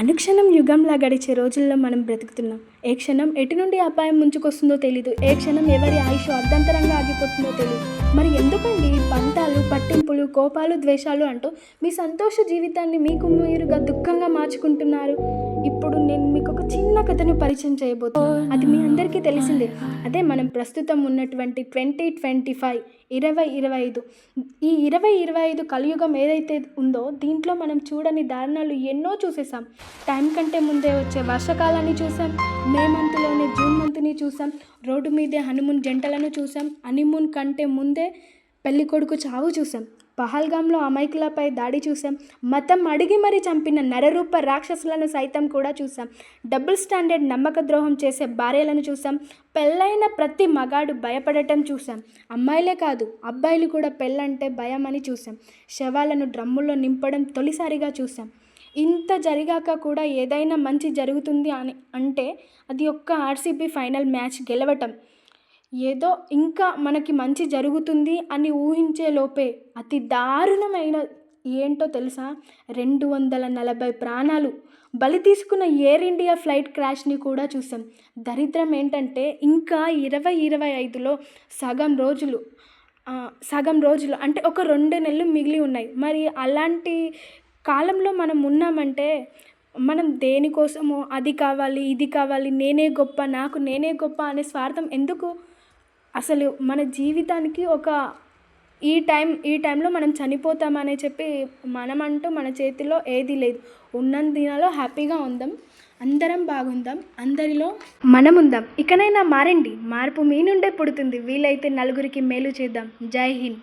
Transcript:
అనుక్షణం యుగంలా గడిచే రోజుల్లో మనం బ్రతుకుతున్నాం. ఏ క్షణం ఎటు నుండి అపాయం ముంచుకొస్తుందో తెలీదు. ఏ క్షణం ఎవరి ఆయుష్ అర్ధంతరంగా ఆగిపోతుందో తెలియదు మరి ఎందుకండి పంతాలు పట్టింపులు కోపాలు ద్వేషాలు అంటూ మీ సంతోష జీవితాన్ని మీకు మీరుగా దుఃఖంగా మార్చుకుంటున్నారు? ఇప్పుడు నేను మీకు ఒక చిన్న కథను పరిచయం చేయబోతున్నాను. అది మీ అందరికీ తెలిసిందే. అదే మనం ప్రస్తుతం ఉన్నటువంటి ట్వంటీ ట్వంటీ ఫైవ్ ఇరవై ఇరవై ఐదు. ఈ ఇరవై ఇరవై ఐదు కలియుగం ఏదైతే ఉందో దీంట్లో మనం చూడని దారుణాలు ఎన్నో చూసేసాం టైం కంటే ముందే వచ్చే వర్షకాలాన్ని చూసాం మే మంత్లోనే జూన్ మంత్ని చూసాం రోడ్డు మీదే హనుమూన్ జంటలను చూసాం హనీమూన్ కంటే ముందే పెళ్ళి కొడుకు చావు చూసాం పహల్గాంలో అమైకులపై దాడి చూసాం మతం అడిగి మరీ చంపిన నరరూప రాక్షసులను సైతం కూడా చూసాం డబుల్ స్టాండర్డ్ నమ్మక ద్రోహం చేసే భార్యలను చూసాం పెళ్ళైన ప్రతి మగాడు భయపడటం చూసాం అమ్మాయిలే కాదు అబ్బాయిలు కూడా పెళ్ళంటే భయం అని చూసాం శవాలను డ్రమ్ముల్లో నింపడం తొలిసారిగా చూసాం ఇంత జరిగాక కూడా ఏదైనా మంచి జరుగుతుంది అని అంటే అది ఒక్క ఆర్సీబీ ఫైనల్ మ్యాచ్ గెలవటం. ఏదో ఇంకా మనకి మంచి జరుగుతుంది అని ఊహించే లోపే అతి దారుణమైన ఏంటో తెలుసా? రెండు వందల నలభై ప్రాణాలు. బలి తీసుకున్న ఎయిర్ ఇండియా ఫ్లైట్ క్రాష్ని కూడా చూసాం దరిద్రం ఏంటంటే ఇంకా ఇరవై ఇరవై ఐదులో సగం రోజులు సగం రోజులు అంటే ఒక రెండు నెలలు మిగిలి ఉన్నాయి. మరి అలాంటి కాలంలో మనం ఉన్నామంటే మనం దేనికోసమో అది కావాలి ఇది కావాలి నేనే గొప్ప నాకు నేనే గొప్ప అనే స్వార్థం ఎందుకు అసలు మన జీవితానికి ఒక ఈ టైం ఈ టైంలో మనం చనిపోతామని చెప్పి మనమంటూ మన చేతిలో ఏది లేదు. ఉన్న దినాలో హ్యాపీగా ఉందాం అందరం బాగుందాం అందరిలో మనం ఉందాం ఇకనైనా మారండి. మార్పు మీ నుండే పుడుతుంది. వీలైతే నలుగురికి మేలు చేద్దాం. జై హింద్.